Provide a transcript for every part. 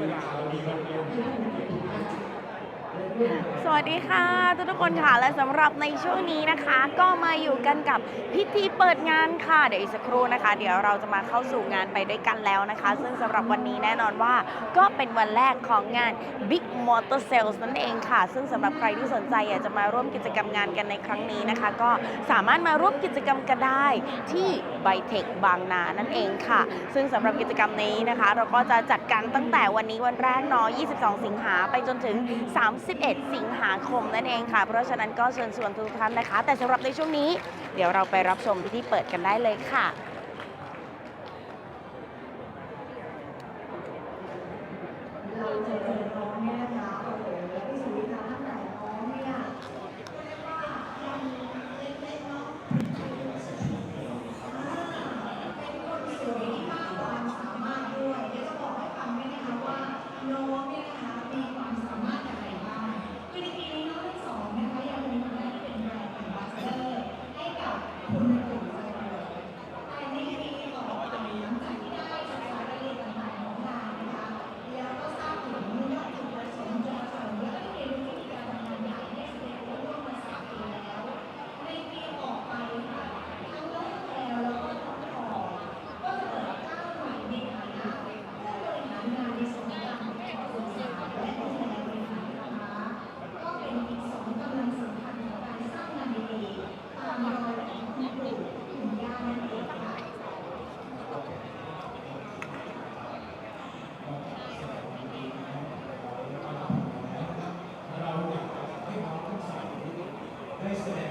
เวลา สวัสดีค่ะทุกทุกคนค่ะและสำหรับในช่วงนี้นะคะ ก็มาอยู่กันกับพิธีเปิดงานค่ะ เดี๋ยวอีกสักครู่นะคะ เดี๋ยวเราจะมาเข้าสู่งานไปด้วยกันแล้วนะคะ ซึ่งสำหรับวันนี้แน่นอนว่าก็เป็นวันแรกของงาน Big Motor Sales นั่นเองค่ะ ซึ่งสำหรับใครที่สนใจอยากจะมาร่วมกิจกรรมงานกันในครั้งนี้นะคะ ก็สามารถมาร่วมกิจกรรมกันได้ที่ไบเทคบางนานั่นเองค่ะ ซึ่งสำหรับกิจกรรมนี้นะคะ เราก็จะจัดกันตั้งแต่วันนี้วันแรกเนาะ22 สิงหาไปจนถึง31 สิงหาคมนั่นเองค่ะ เพราะฉะนั้นก็เชิญชวนทุกท่านนะคะ แต่สำหรับในช่วงนี้เดี๋ยวเราไปรับชมพิธีเปิดกันได้เลยค่ะค Thanks,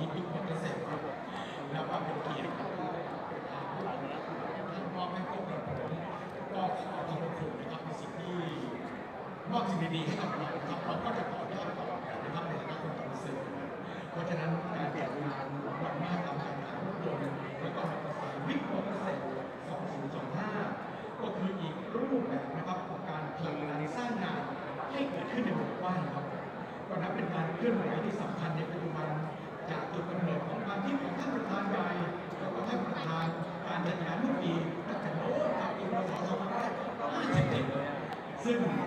นี้เป็นพิเศษแล้วก็เป็นเกียรติท่มอบให้พวกเราก็ขอขอบคุณนะครับในสิ่งที่มอบสิ่งดีๆให้กับเราครับเราก็จะ দেবেন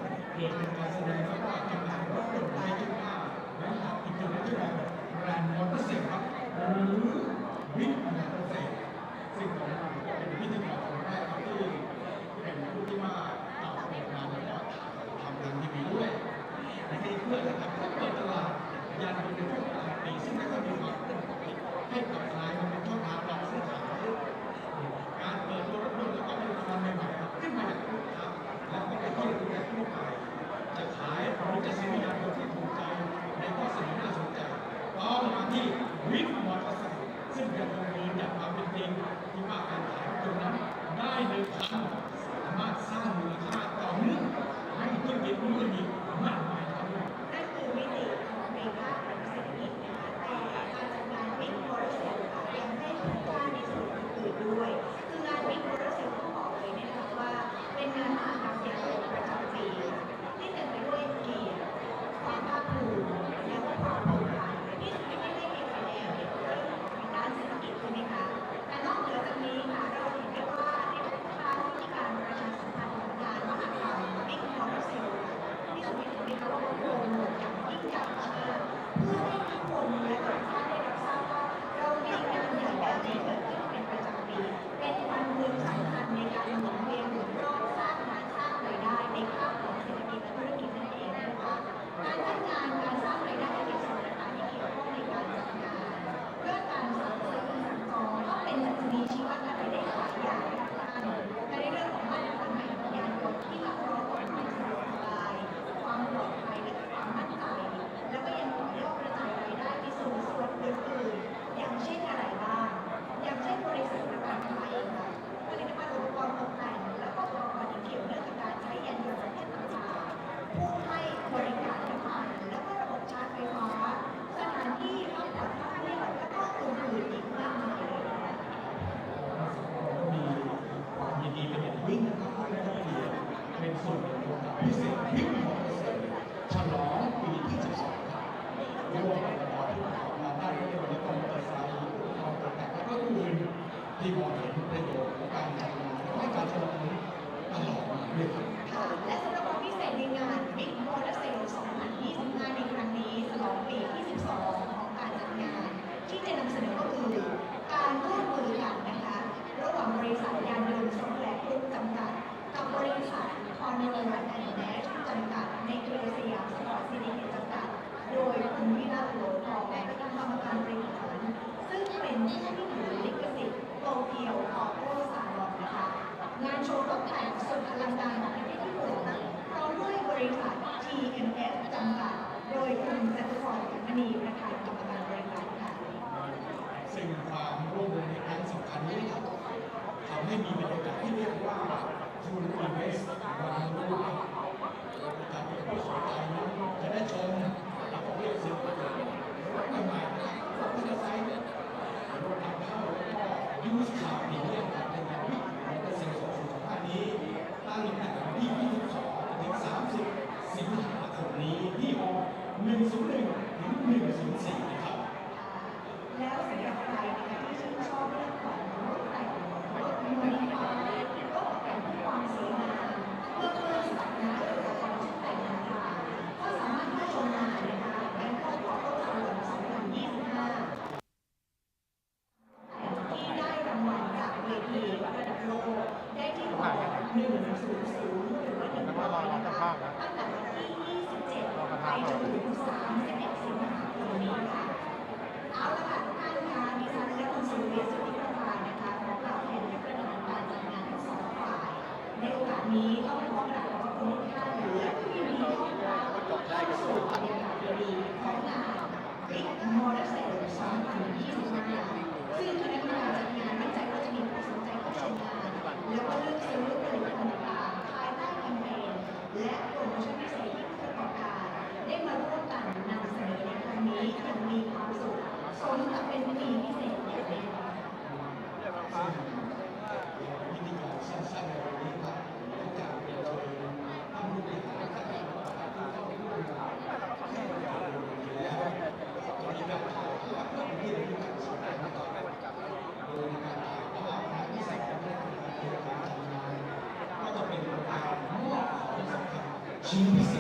นีประธานกรรมการแรงงานค่ะซึ่งความร่วมมือในครั้งสำคัญนี้ทำให้มีบรรยากาศที่เรียกว่ายูนิเวสวันนี้ I don't know. times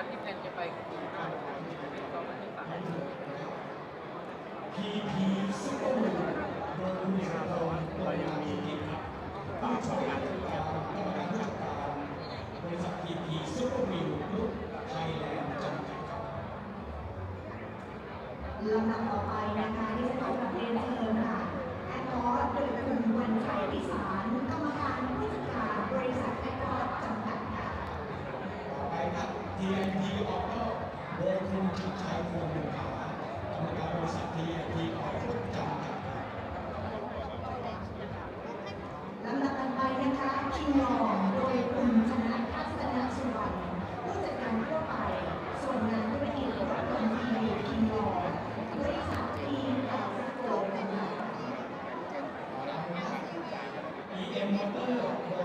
วันที่แพนจะไปคือปีหน้เป็นตอนวันที่สามพีพีสู้โดยมีเราเรายังมีปากสองอันกับกรรมการผู้จัดการบริษัทพีพีซูเปอร์มิวลูกไทยแลนด์จำกัดครับลำดับต่อไปนะคะที่จะต้องนำเรียนเชิญค่ะแอดคอร์ดโดยคุณวันชัยพิสาร ที่มาชดใช้ควรเป็นภากรรมการบริษัทที่ที่ขอจดจำกัดลำดับต่อไปนะคะคิวรอโดยคุณชนะทัศนสุวรรณผู้จัดการทั่วไปส่วนงานธุรกิจรถยนต์ทีวีคิวรอบริษัททีเอ่อโกลเอ็มมอเตอร์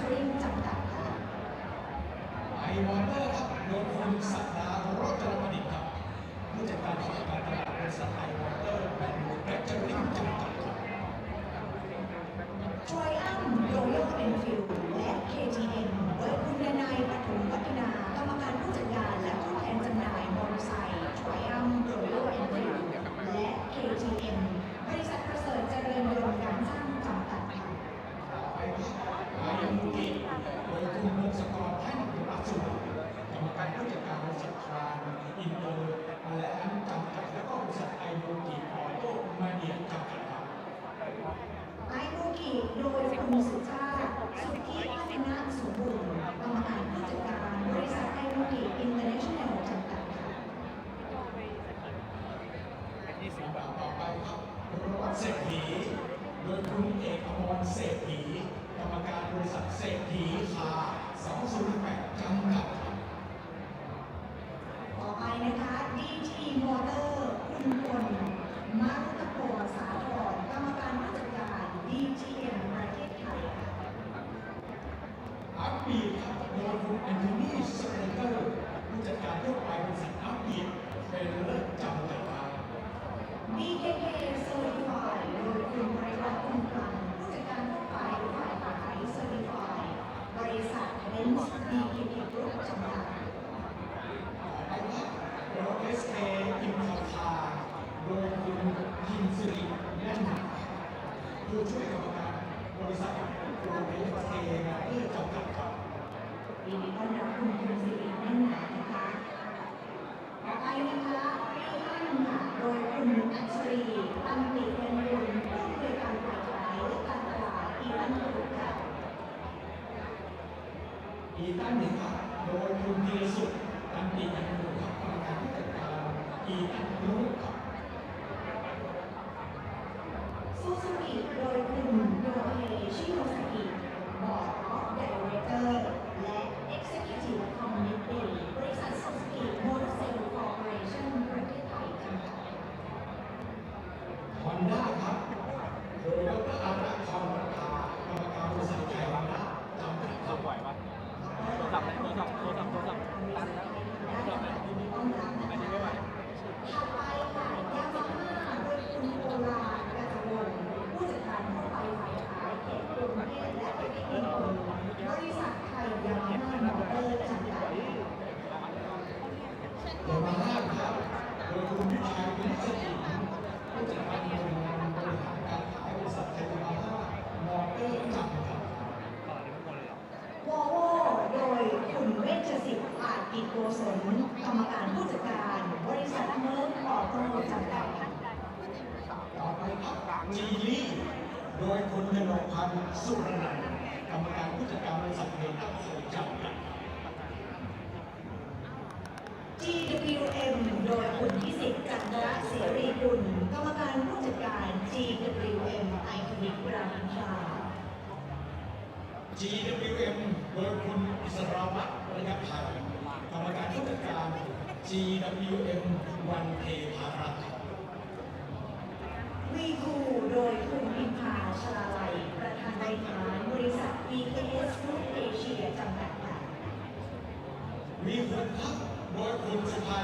ช่วยจำกัดค่ะไอวอเตอร์ครับโดยคุณสัปดาห์รถจักระดิษฐ์ครับผู้จัดการฝ่ายการตลาดบริษัทไอวอเตอร์เป็นด์แบตเตอจำกัดครับทริอัมโดโยเอนฟิล เศรษฐีโดยคุณเอกพรเศรษฐีกรรมการบริษัทเศรษฐีคา208จำกัด อันติเป็นบุญต้องเกิดการขายต่างๆอีตั้หนึ่งค่ะอีตั้หนึ่งครับโดยคุณดีรสุขอันติยังอยู่ครับกรรมการผู้จัดการอีตันงรู้ครับ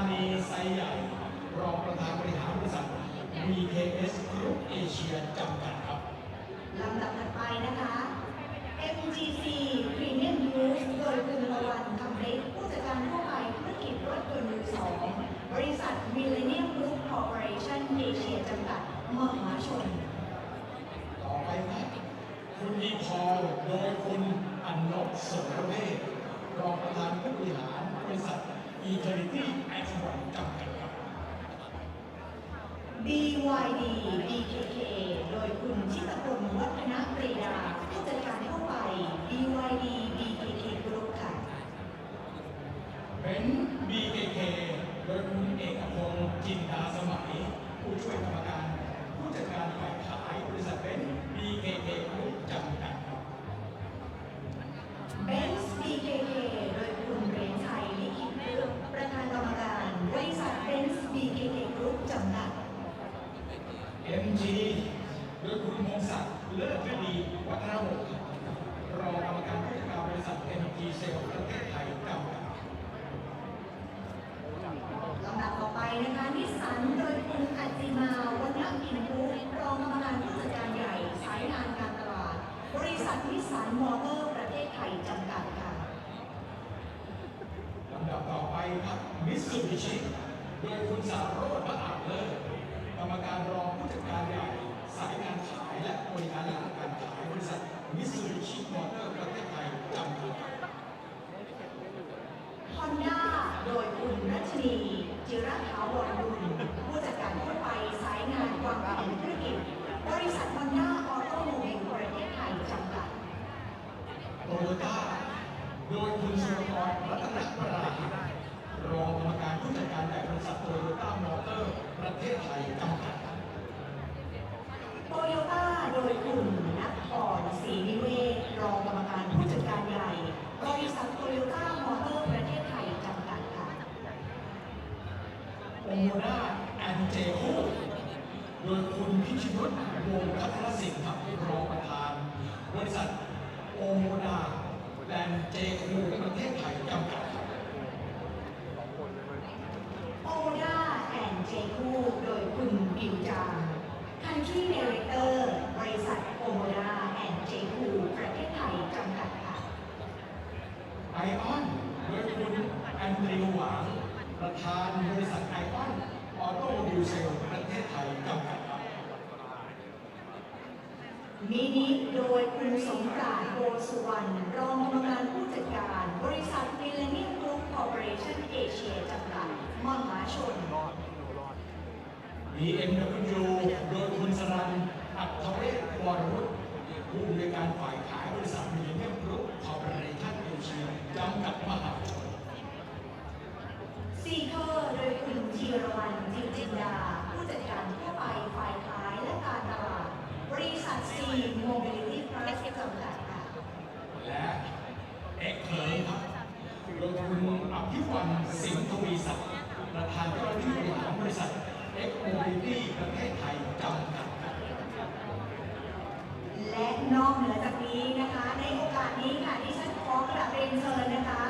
นีไซใหญ่ รองประธานบริหารบริษัท BKS Group Asia จำกัดครับลำดับถัดไปนะคะ MGC Premium Use โดยคุณระวันคำเล็กผู้จัดการทั่วไปธุรกิจรถยนต์มือสองบริษัท Millennium Group Corporation Asia จำกัดมหาชน ต่อไปนะคุณดีพอลโดยคุณอนนกสุรเวชรองประธานผู้บริหารบริษัท Eternity X จำกัดครับ BYD BKK โดยคุณชิตพลวัฒนปรีดาผู้จัดการทั่วไป BYD BKK Group ค่ะ เป็น BKK โดยคุณเอกพงศ์จินดาสมัย ผู้ช่วยกรรมการ ผู้จัดการฝ่ายขายบริษัทเป็น BKK Group จำกัดครับ Benz BKK โดยคุณเรนชัยลิขิตเรื่องประธานกรรมการบริษัท Benz BKK Group จำกัด MG โดยคุณพงศักดิ์เลิศฤดีวัฒนวงศ์รองกรรมการผู้จัดการบริษัท MG เซลล์ประเทศไทยจำกัด ลำดับต่อไปนะคะนิสสันโดยคุณอัจจิมาวันนกินพุรองกรรมการผู้จัดการใหญ่สายงานการตลาด บริษัทนิสสันมอเตอร์ประเทศไทยจำกัดค่ะ ลำดับต่อไปครับมิตซูบิชิโดยคุณสารโรจน์มหาเลิศกรรมการรองผู้จัดการใหญ่สายงานขายและบริการหลังการขายบริษัทมิตซูบิชิมอเตอร์ประเทศไทยจำกัด ฮอนด้าโดยคุณรัชนี จิรถาวรบุญผู้จัดการทั่วไปสายงานวางแผนธุรกิจ บริษัทฮอนด้าออโตโมบิลประเทศไทยจำกัด โตโยต้าโดยคุณสุรกรรัตนประราหิตรองกรรมการผู้จัดการใหญ่บริษัทโตโยต้ามอเตอร์ประเทศไทยจำกัด โตโยต้าโดยคุณนัทพรศรีนิเวศรองกรรมการผู้จัดการใหญ่ บริษัทโตโยต้ามอเตอร์ประเทศไทยจำกัดค่ะ โอโมด้าแอนเจคูโดยคุณพิชินุตวงศ์พัทรสินครับรองประธาน บริษัทโอโมด้าแอนเจคูประเทศไทยจำกัดครับ โอด้าแอนเจคูโดยคุณบิวจาง Country Director บริษัทโอโมด้าแอนเจคูประเทศไทยจำกัดค่ะ ไอออนโดยคุณแอนดริวหวางประธานบริษัทไอออนออโต้ดิวเซลประเทศไทยจำกัดครับ มินิโดยคุณสงกรานต์โกสุ วรรณรองกรรมการผู้จัดการ บริษัทมิเลเนียมกรุ๊ปคอร์ปอเรชั่นเอเชียจำกัดมหาชน BMW โดยคุณสรันอัคเวศวรวุฒิผู้อำนการฝ่ายขายบริษัทมิเลเนียมกรุ๊ปคอร์ปอเรชั่นเอเชียจำกัดมหาชนซีเคอร์โดยคุณธีรวรรณจิมจินดา ผู้จัดการทั่วไปฝ่ายขายและการตลาด บริษัทซีโมบิลิตี้พลัสจำกัดค่ะ และเอกเคิร์ครับโดยคุณ อภิวันสิงห์ทวีศักดิ์ประธานเจ้าหน้าที่บริหารบริษัทเอ็กโมบิลิตี้ประเทศไทยจำกัดและนอกเหนือจากนี้นะคะ ในโอกาสนี้ค่ะที่ฉันขอกราบเรียนเชิญนะคะ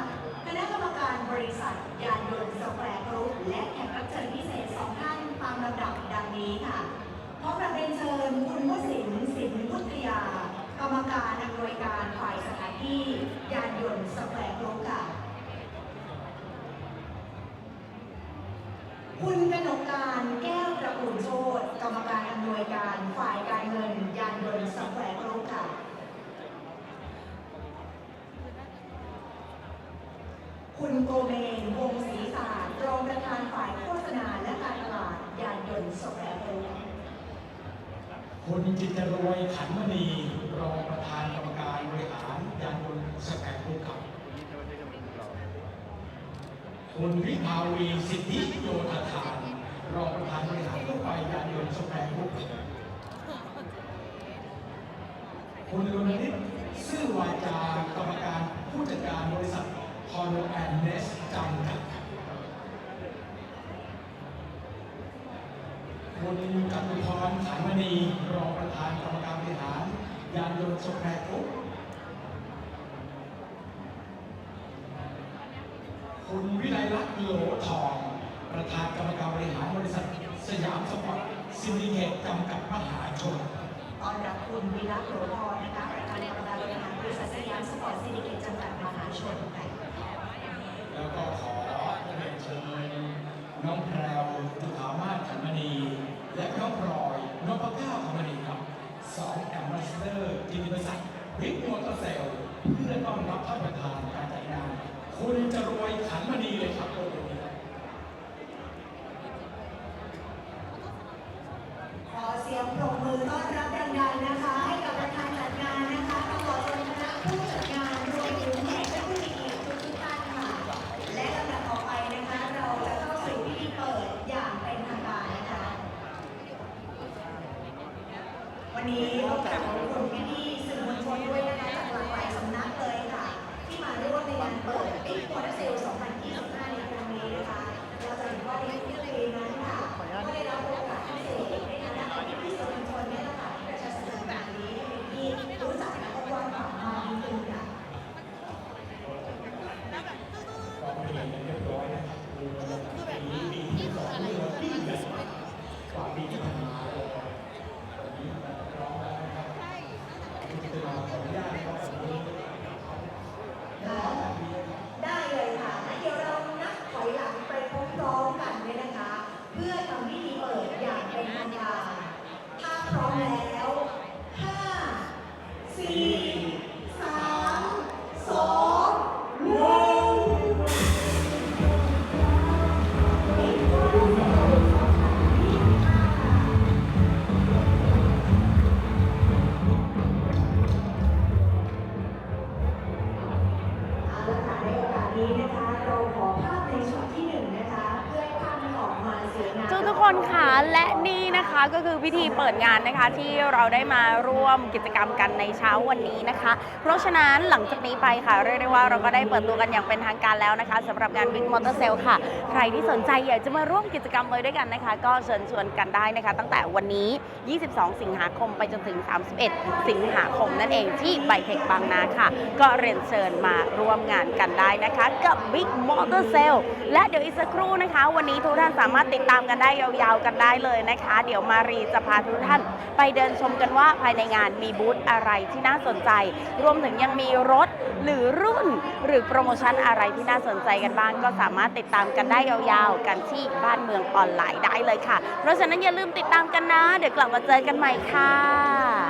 คณะกรรมการบริษัท ยานยนต์สแควร์กรุ๊ปและแขกรับเชิญพิเศษสองท่านตามลำดับดังนี้ค่ะขอกราบเรียนเชิญคุณวสินทร์สินพุทธยากรรมการอำนวยการฝ่ายสถานที่ ยานยนต์สแควร์กรุ๊ปค่ะ คุณ การแก้วตระกูลโชตกรรมการอำนวยการฝ่ายการเงิน ยานยนต์สแควร์กรุ๊ปค่ะคุณโกเมนวงศรีศาสตร์รองประธานฝ่ายโฆษณาและการตลาดยานยนต์สแควร์กรุ๊ปคุณจิตรรวยขันมณีรองประธานกรรมการบริหารยานยนต์สแกนภูเขาคุณวิภาวีสิทธิโยธาทาน รองประธานบริหารทั่วไปยานยนต์สแกนภูเขาคุณลุนิตซื่อวาจากรรมการผู้จัดการบริษัทคอนแอนเนสจำกัดคุณจตุพรขันมณีรองประธานกรรมการบริหาร ยานยนต์สแควร์กรุ๊ปคุณวิไลลักษณ์โหลทอง ประธานกรรมการบริหารบริษัท สยามสปอร์ตซินดิเคตจำกัดมหาชนต้อนรับคุณวีระโสพรนะคะประธานกรรมการบริหารบริษัทสยามสปอร์ตซินิเกตจำกัดมหาชนค่ะแล้วก็ขอเรียนเชิญน้องแพรว พิธีเปิดงานนะคะที่เราได้มาร่วมกิจกรรมกันในเช้าวันนี้นะคะ เพราะฉะนั้นหลังจากนี้ไปค่ะเรียกได้ว่าเราก็ได้เปิดตัวกันอย่างเป็นทางการแล้วนะคะสำหรับงาน Big Motor Sale ค่ะ ใครที่สนใจอยากจะมาร่วมกิจกรรมเลยด้วยกันนะคะ ก็เชิญชวนกันได้นะคะ ตั้งแต่วันนี้ 22 สิงหาคมไปจนถึง 31 สิงหาคมนั่นเองที่ไบเทคบางนาค่ะ ก็เรียนเชิญมาร่วมงานกันได้นะคะ กับ Big Motor Sale และเดี๋ยวอีกสักครู่นะคะ วันนี้ทุกท่านสามารถติดตามกันได้ยาวๆกันได้เลยนะคะ เดี๋ยวมารีจะพาทุกท่านไปเดินชมกันว่าภายในงานมีบูธอะไรที่น่าสนใจ รวมถึงยังมีรถหรือรุ่น หรือโปรโมชั่นอะไรที่น่าสนใจกันบ้าง ก็สามารถติดตามกันได้ยาวๆ กันที่บ้านเมืองออนไลน์ได้เลยค่ะ เพราะฉะนั้นอย่าลืมติดตามกันนะ เดี๋ยวกลับมาเจอกันใหม่ค่ะ